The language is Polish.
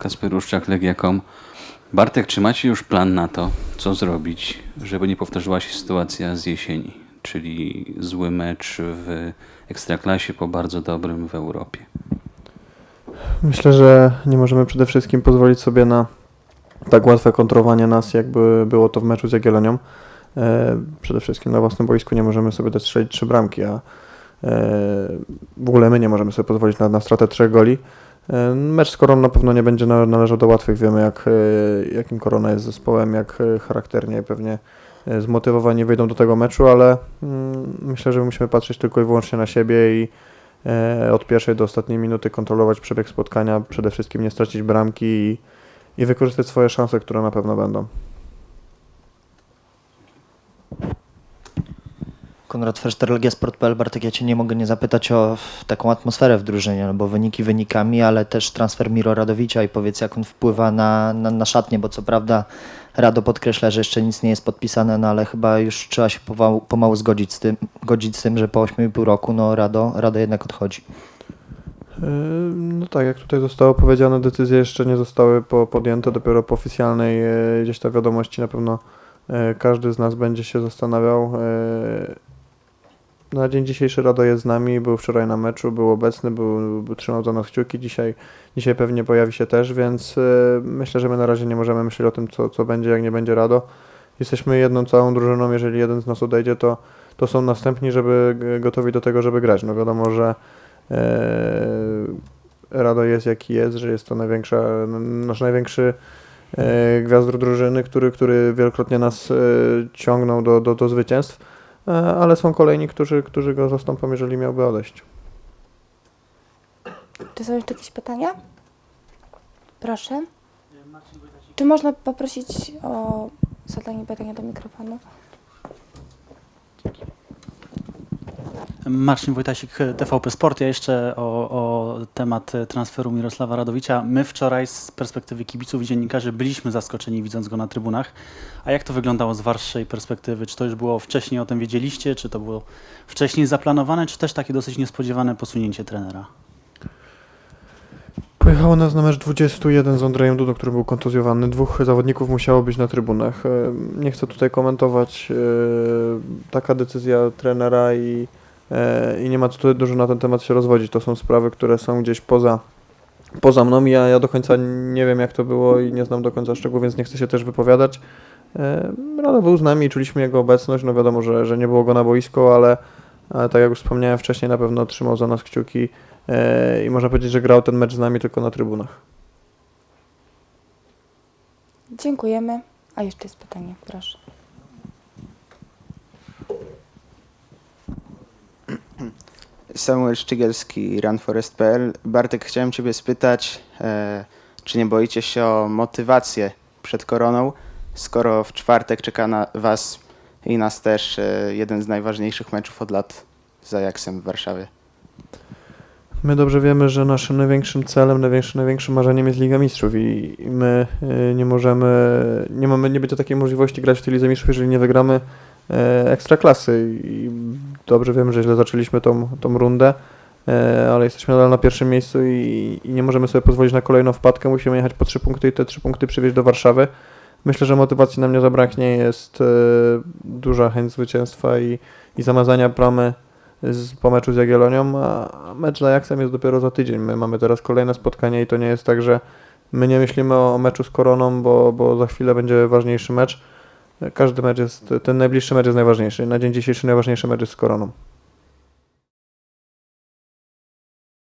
Kasper Uszczak, Legia.com. Bartek, czy macie już plan na to, co zrobić, żeby nie powtórzyła się sytuacja z jesieni, czyli zły mecz w Ekstraklasie po bardzo dobrym w Europie? Myślę, że nie możemy przede wszystkim pozwolić sobie na tak łatwe kontrowanie nas, jakby było to w meczu z Jagiellonią. E, przede wszystkim na własnym boisku nie możemy sobie dać strzelić trzy bramki, a e, w ogóle my nie możemy sobie pozwolić na, na stratę trzech goli. E, mecz z Koroną na pewno nie będzie na- należał do łatwych. Wiemy, jak, e, jakim Korona jest zespołem, jak e, charakternie pewnie zmotywowani wyjdą do tego meczu, ale mm, myślę, że musimy patrzeć tylko i wyłącznie na siebie i od pierwszej do ostatniej minuty kontrolować przebieg spotkania, przede wszystkim nie stracić bramki i, i wykorzystać swoje szanse, które na pewno będą. Konrad Ferszter, Legia Sport.pl. Bartek, ja Cię nie mogę nie zapytać o taką atmosferę w drużynie, no bo wyniki wynikami, ale też transfer Miro Radowicza i powiedz, jak on wpływa na, na, na szatnię, bo co prawda Rado podkreśla, że jeszcze nic nie jest podpisane, no ale chyba już trzeba się pomału, pomału zgodzić, z tym, godzić z tym, że po 8,5 roku no Rado, Rado jednak odchodzi. E, No tak, jak tutaj zostało powiedziane, decyzje jeszcze nie zostały po, podjęte, dopiero po oficjalnej e, gdzieś tam wiadomości na pewno e, każdy z nas będzie się zastanawiał. Na dzień dzisiejszy Rado jest z nami, był wczoraj na meczu, był obecny, był, trzymał za nas kciuki, dzisiaj, dzisiaj pewnie pojawi się też, więc e, myślę, że my na razie nie możemy myśleć o tym, co, co będzie, jak nie będzie Rado. Jesteśmy jedną całą drużyną, jeżeli jeden z nas odejdzie, to, to są następni, żeby gotowi do tego, żeby grać. No wiadomo, że e, Rado jest jaki jest, że jest to największa, nasz największy e, gwiazdor drużyny, który, który wielokrotnie nas e, ciągnął do, do, do zwycięstw, ale są kolejni, którzy, którzy go zastąpią, jeżeli miałby odejść. Czy są jeszcze jakieś pytania? Proszę. Czy można poprosić o zadanie pytania do mikrofonu? Marcin Wojtasik, TVP Sport. Ja jeszcze o, o temat transferu Mirosława Radowicza. My wczoraj z perspektywy kibiców i dziennikarzy byliśmy zaskoczeni widząc go na trybunach. A jak to wyglądało z waszej perspektywy? Czy to już było wcześniej o tym wiedzieliście? Czy to było wcześniej zaplanowane? Czy też takie dosyć niespodziewane posunięcie trenera? Pojechało nas na mecz 21 z Andrzejem Dudą, który był kontuzjowany. Dwóch zawodników musiało być na trybunach. E, Nie chcę tutaj komentować. e, Taka decyzja trenera i, i nie ma tutaj dużo na ten temat się rozwodzić. To są sprawy, które są gdzieś poza, poza mną. Ja, ja do końca nie wiem, jak to było i nie znam do końca szczegółów, więc nie chcę się też wypowiadać. E, Rado był z nami i czuliśmy jego obecność. No wiadomo, że, że nie było go na boisku, ale, ale tak jak już wspomniałem wcześniej, na pewno trzymał za nas kciuki. E, i można powiedzieć, że grał ten mecz z nami tylko na trybunach. Dziękujemy. A jeszcze jest pytanie, proszę. Samuel Szczygielski, runforest.pl. Bartek, chciałem Ciebie spytać, e, czy nie boicie się o motywację przed koroną, skoro w czwartek czeka na Was i nas też e, jeden z najważniejszych meczów od lat z Ajaxem w Warszawie? My dobrze wiemy, że naszym największym celem, największym, największym marzeniem jest Liga Mistrzów i, my y, nie możemy, nie mamy, nie będzie takiej możliwości grać w tej Lidze Mistrzów, jeżeli nie wygramy e, Ekstraklasy i dobrze wiemy, że źle zaczęliśmy tą, tą rundę, e, ale jesteśmy nadal na pierwszym miejscu i, i nie możemy sobie pozwolić na kolejną wpadkę, musimy jechać po trzy punkty i te trzy punkty przywieźć do Warszawy. Myślę, że motywacji nam nie zabraknie, jest e, duża chęć zwycięstwa i, i zamazania plamy z, po meczu z Jagiellonią, a mecz z Ajaxem jest dopiero za tydzień. My mamy teraz kolejne spotkanie i to nie jest tak, że my nie myślimy o, o meczu z Koroną, bo, bo za chwilę będzie ważniejszy mecz. Każdy mecz jest, ten najbliższy mecz jest najważniejszy. Na dzień dzisiejszy najważniejszy mecz jest z Koroną.